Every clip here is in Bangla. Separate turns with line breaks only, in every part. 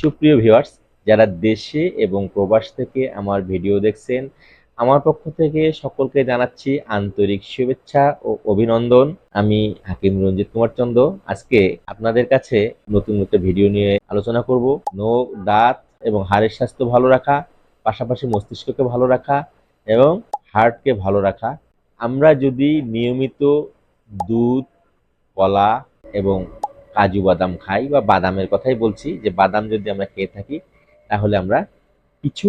সুপ্রিয় ভিউয়ার্স, যারা দেশে এবং প্রবাস থেকে আমার ভিডিও দেখছেন, আমার পক্ষ থেকে সকলকে জানাচ্ছি আন্তরিক শুভেচ্ছা ও অভিনন্দন। আমি হাকিম রঞ্জিত কুমার চন্দ্র। আজকে আপনাদের কাছে নতুন একটা ভিডিও নিয়ে আলোচনা করব। নখ, দাঁত এবং হাড়ের স্বাস্থ্য ভালো রাখা, পাশাপাশি মস্তিষ্ককে ভালো রাখা এবং হার্টকে ভালো রাখা। আমরা যদি নিয়মিত দুধ, কলা এবং কাজু বাদাম খাই বা বাদামের কথাই বলছি, যে বাদাম যদি আমরা খেয়ে থাকি, তাহলে আমরা কিছু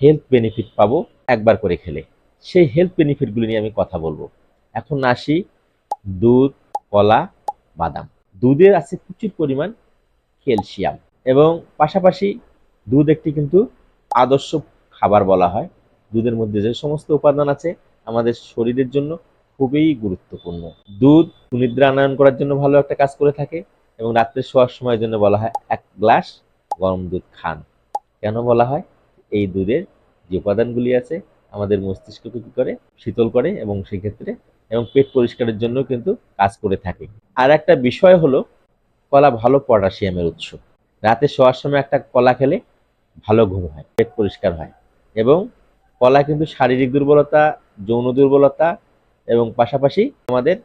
হেলথ বেনিফিট পাবো একবার করে খেলে। সেই হেলথ বেনিফিটগুলি নিয়ে আমি কথা বলব। এখন আসি দুধ, কলা, বাদাম। দুধের আছে প্রচুর পরিমাণ ক্যালসিয়াম এবং পাশাপাশি দুধ একটি কিন্তু আদর্শ খাবার বলা হয়। দুধের মধ্যে যে সমস্ত উপাদান আছে আমাদের শরীরের জন্য খুবই গুরুত্বপূর্ণ। দুধ সুনিদ্রা আনয়ন করার জন্য ভালো একটা কাজ করে থাকে। এবং রাত্রে শোয়ার সময়ের জন্য বলা হয় এক গ্লাস গরম দুধ খান। কেন বলা হয়? এই দুধের যে উপাদানগুলি আছে, আমাদের মস্তিষ্ককে কী করে? শীতল করে এবং সেক্ষেত্রে, এবং পেট পরিষ্কারের জন্য কিন্তু কাজ করে থাকে। আর একটা বিষয় হলো, কলা ভালো পটাশিয়ামের উৎস। রাতে শোয়ার সময় একটা কলা খেলে ভালো ঘুম হয়, পেট পরিষ্কার হয়। এবং কলা কিন্তু শারীরিক দুর্বলতা, যৌন দুর্বলতা এবং পাশাপাশি আমাদের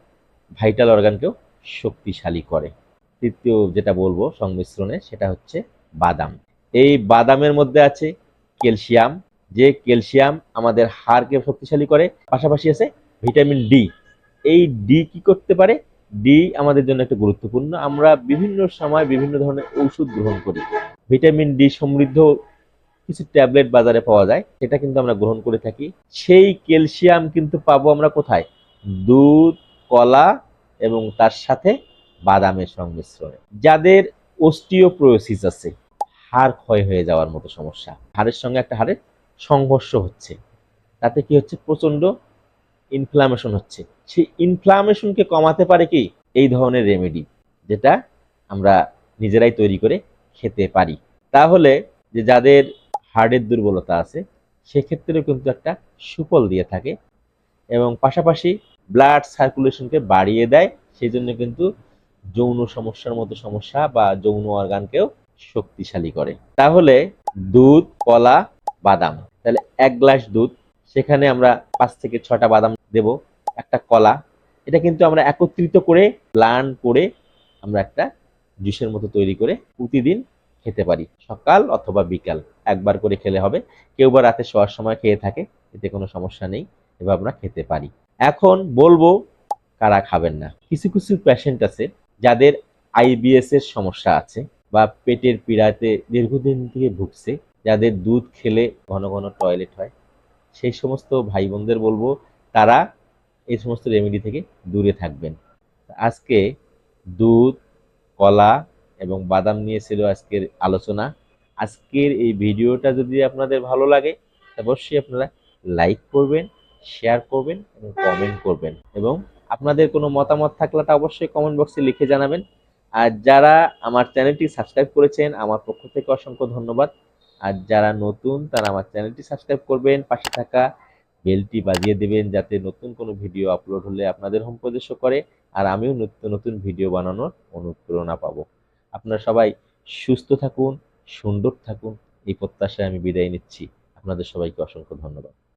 ভাইটাল অর্গানকেও শক্তিশালী করে। তৃতীয় যেটা বলব সংমিশ্রণে সেটা হচ্ছে বাদাম। এই বাদামের মধ্যে আছে ক্যালসিয়াম। যে ক্যালসিয়াম আমাদের হাড়কে শক্তিশালী করে, পাশাপাশি আছে ভিটামিন ডি। এই ডি কি করতে পারে? ডি আমাদের জন্য একটা গুরুত্বপূর্ণ। আমরা বিভিন্ন সময় বিভিন্ন ধরনের ঔষধ গ্রহণ করি। ভিটামিন ডি সমৃদ্ধ কিছু ট্যাবলেট বাজারে পাওয়া যায়, সেটা কিন্তু আমরা গ্রহণ করে থাকি। সেই ক্যালসিয়াম কিন্তু পাবো আমরা কোথায়? দুধ, কলা এবং তার সাথে বাদামের সংমিশ্রণে। যাদের অস্টিওপ্রোসিস আছে, হাড় ক্ষয় হয়ে যাওয়ার মতো সমস্যা, হাড়ের সঙ্গে একটা হাড়ের সংঘর্ষ হচ্ছে। তাতে কি হচ্ছে? প্রচণ্ড ইনফ্লামেশন হচ্ছে। সেই ইনফ্লামেশনকে কমাতে পারে কি? এই ধরনের রেমেডি যেটা আমরা নিজেরাই তৈরি করে খেতে পারি। তাহলে যে যাদের হার্টের দুর্বলতা আছে, সেক্ষেত্রেও কিন্তু একটা সুফল দিয়ে থাকে এবং পাশাপাশি ব্লাড সার্কুলেশনকে বাড়িয়ে দেয়। সেই জন্য কিন্তু যৌন সমস্যার মতো সমস্যা বা যৌন অর্গানকেও শক্তিশালী করে। তাহলে দুধ, কলা, বাদাম। তাহলে এক গ্লাস দুধ, সেখানে আমরা পাঁচ থেকে ছটা বাদাম দেব, একটা কলা। এটা কিন্তু আমরা একত্রিত করে প্লান করে আমরা একটা জুসের মতো তৈরি করে প্রতিদিন খেতে পারি। সকাল অথবা বিকাল, একবার করে খেলে হবে। কেউ বা রাতে শোয়ার সময় খেয়ে থাকে, এতে কোনো সমস্যা নেই এবার আমরা খেতে পারি। এখন বলব, কারা খাবেন না? কিছু কিছু পেশেন্ট আছে যাদের আইবিএস এর সমস্যা আছে বা পেটের পীড়াতে দীর্ঘদিন থেকে ভুগছে, যাদের দুধ খেলে ঘন ঘন টয়লেট হয়, সেই সমস্ত ভাই বোনদের বলব, তারা এই সমস্ত রেমেডি থেকে দূরে থাকবেন। আজকে দুধ, কলা এবং বাদাম নিয়ে ছিল আজকের আলোচনা। আজকের এই ভিডিওটা যদি আপনাদের ভালো লাগে, অবশ্যই আপনারা লাইক করবেন শেয়ার করবেন এবং কমেন্ট করবেন এবং আপনাদের কোনো মতামত থাকলে তা অবশ্যই কমেন্ট বক্সে লিখে জানাবেন। আর যারা আমার চ্যানেলটি সাবস্ক্রাইব করেছেন, আমার পক্ষ থেকে অসংখ্য ধন্যবাদ। আর যারা নতুন, তারা আমার চ্যানেলটি সাবস্ক্রাইব করবেন, পাশে থাকা বেলটি বাজিয়ে দেবেন যাতে নতুন কোনো ভিডিও আপলোড হলে আপনাদের হোম প্রদেশ করে, আর আমিও নিত্য নতুন ভিডিও বানানোর অনুপ্রেরণা পাবো। আপনারা সবাই সুস্থ থাকুন, সুন্দর থাকুন, এই প্রত্যাশায় আমি বিদায় নিচ্ছি। আপনাদের সবাইকে অসংখ্য ধন্যবাদ।